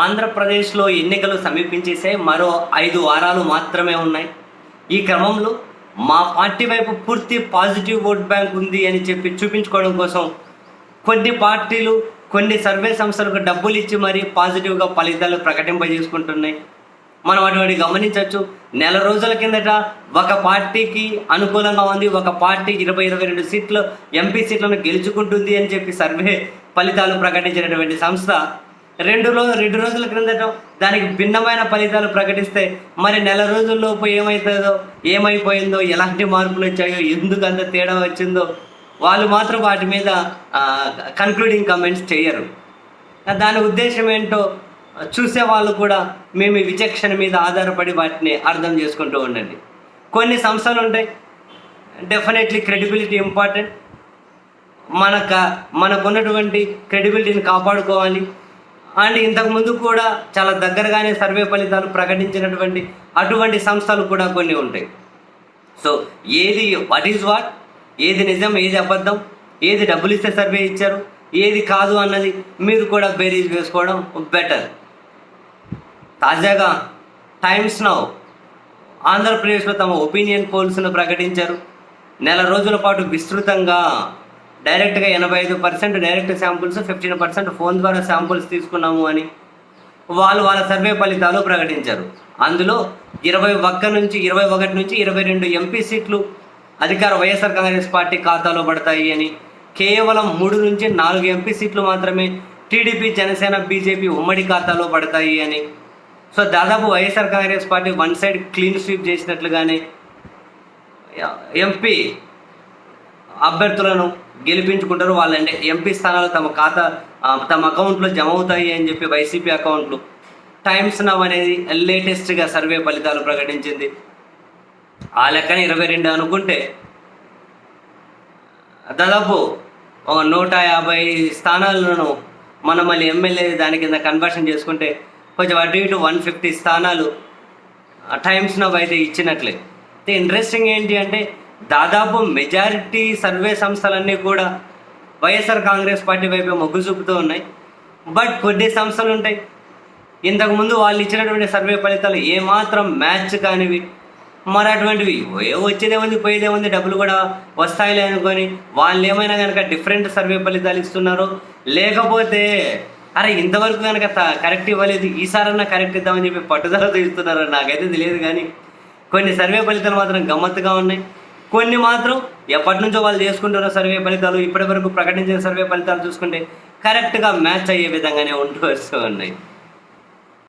ఆంధ్రప్రదేశ్లో ఎన్నికలు సమీపించేసే మరో ఐదు వారాలు మాత్రమే ఉన్నాయి. ఈ క్రమంలో మా పార్టీ వైపు పూర్తి పాజిటివ్ ఓట్ బ్యాంక్ ఉంది అని చెప్పి చూపించుకోవడం కోసం కొన్ని పార్టీలు కొన్ని సర్వే సంస్థలకు డబ్బులు ఇచ్చి మరీ పాజిటివ్గా ఫలితాలు ప్రకటింపజేసుకుంటున్నాయి. మనం అటువంటి గమనించవచ్చు నెల రోజుల కిందట ఒక పార్టీకి అనుకూలంగా ఉంది. ఒక పార్టీ ఇరవై ఇరవై రెండు సీట్లు ఎంపీ సీట్లను గెలుచుకుంటుంది అని చెప్పి సర్వే ఫలితాలు ప్రకటించినటువంటి సంస్థ రెండు రోజు రెండు రోజుల క్రిందట దానికి భిన్నమైన ఫలితాలు ప్రకటిస్తే మరి నెల రోజుల్లోపు ఏమవుతుందో ఏమైపోయిందో ఎలాంటి మార్పులు వచ్చాయో ఎందుకు అంత తేడా వచ్చిందో వాళ్ళు మాత్రం వాటి మీద కన్క్లూడింగ్ కమెంట్స్ చేయరు. దాని ఉద్దేశం ఏంటో చూసే వాళ్ళు కూడా మేము విచక్షణ మీద ఆధారపడి వాటిని అర్థం చేసుకుంటూ ఉండండి. కొన్ని సంస్థలు ఉంటాయి డెఫినెట్లీ క్రెడిబిలిటీ ఇంపార్టెంట్ మనక మనకున్నటువంటి క్రెడిబిలిటీని కాపాడుకోవాలి. అండ్ ఇంతకుముందు కూడా చాలా దగ్గరగానే సర్వే ఫలితాలు ప్రకటించినటువంటి అటువంటి సంస్థలు కూడా కొన్ని ఉంటాయి. సో ఏది వాట్ ఈజ్ వాట్ ఏది నిజం ఏది అబద్ధం ఏది డబ్బులు ఇస్తే సర్వే ఇచ్చారు ఏది కాదు అన్నది మీరు కూడా బేరీజ్ వేసుకోవడం బెటర్ తాజాగా టైమ్స్ నౌ ఆంధ్రప్రదేశ్లో తమ ఒపీనియన్ పోల్స్ను ప్రకటించారు. నెల రోజుల పాటు విస్తృతంగా డైరెక్ట్గా ఎనభై ఐదు percent direct samples fifteen percent phone ద్వారా శాంపుల్స్ తీసుకున్నాము అని వాళ్ళు వాళ్ళ సర్వే ఫలితాలు ప్రకటించారు. అందులో ఇరవై ఒక్క నుంచి ఇరవై ఒకటి నుంచి ఇరవై రెండు ఎంపీ సీట్లు అధికార వైఎస్ఆర్ కాంగ్రెస్ పార్టీ ఖాతాలో పడతాయి అని కేవలం మూడు నుంచి నాలుగు ఎంపీ సీట్లు మాత్రమే టీడీపీ జనసేన బీజేపీ ఉమ్మడి ఖాతాలో పడతాయి అని. సో దాదాపు YSR Congress party one side clean sweep చేసినట్లుగానే MP అభ్యర్థులను గెలిపించుకుంటారు. వాళ్ళ ఎంపీ స్థానాలు తమ ఖాతా తమ అకౌంట్లో జమ అవుతాయి అని చెప్పి వైసీపీ అకౌంట్లు. టైమ్స్ నవ్ అనేది లేటెస్ట్గా సర్వే ఫలితాలు ప్రకటించింది. ఆ లెక్కన ఇరవై రెండు అనుకుంటే దాదాపు ఒక నూట యాభై స్థానాలను మనం మళ్ళీ ఎమ్మెల్యే దాని కింద కన్వర్షన్ చేసుకుంటే కొంచెం అటు ఇటు వన్ ఫిఫ్టీ స్థానాలు టైమ్స్ నవ్ అయితే ఇచ్చినట్లే. ఇంట్రెస్టింగ్ ఏంటి అంటే దాదాపు మెజారిటీ సర్వే సంస్థలన్నీ కూడా వైఎస్ఆర్ కాంగ్రెస్ పార్టీ వైపు మొగ్గు చూపుతూ ఉన్నాయి. బట్ కొన్ని సంస్థలు ఉంటాయి. ఇంతకుముందు వాళ్ళు ఇచ్చినటువంటి సర్వే ఫలితాలు ఏమాత్రం మ్యాచ్ కానివి. మరి అటువంటివి వచ్చేదే ఉంది పోయేదే ఉంది డబ్బులు కూడా వస్తాయిలే అనుకొని వాళ్ళు ఏమైనా కనుక డిఫరెంట్ సర్వే ఫలితాలు ఇస్తున్నారు లేకపోతే అరే ఇంతవరకు కనుక కరెక్ట్ ఇవ్వలేదు ఈసారన్నా కరెక్ట్ ఇద్దామని చెప్పి పట్టుదలతో ఇస్తున్నారు నాకైతే తెలియదు కానీ కొన్ని సర్వే ఫలితాలు మాత్రం గమ్మత్తుగా ఉన్నాయి. కొన్ని మాత్రం ఎప్పటి నుంచో వాళ్ళు చేసుకుంటున్న సర్వే ఫలితాలు ఇప్పటి వరకు ప్రకటించిన సర్వే ఫలితాలు చూసుకుంటే కరెక్ట్గా మ్యాచ్ అయ్యే విధంగానే ఉంటూ వస్తూ ఉన్నాయి.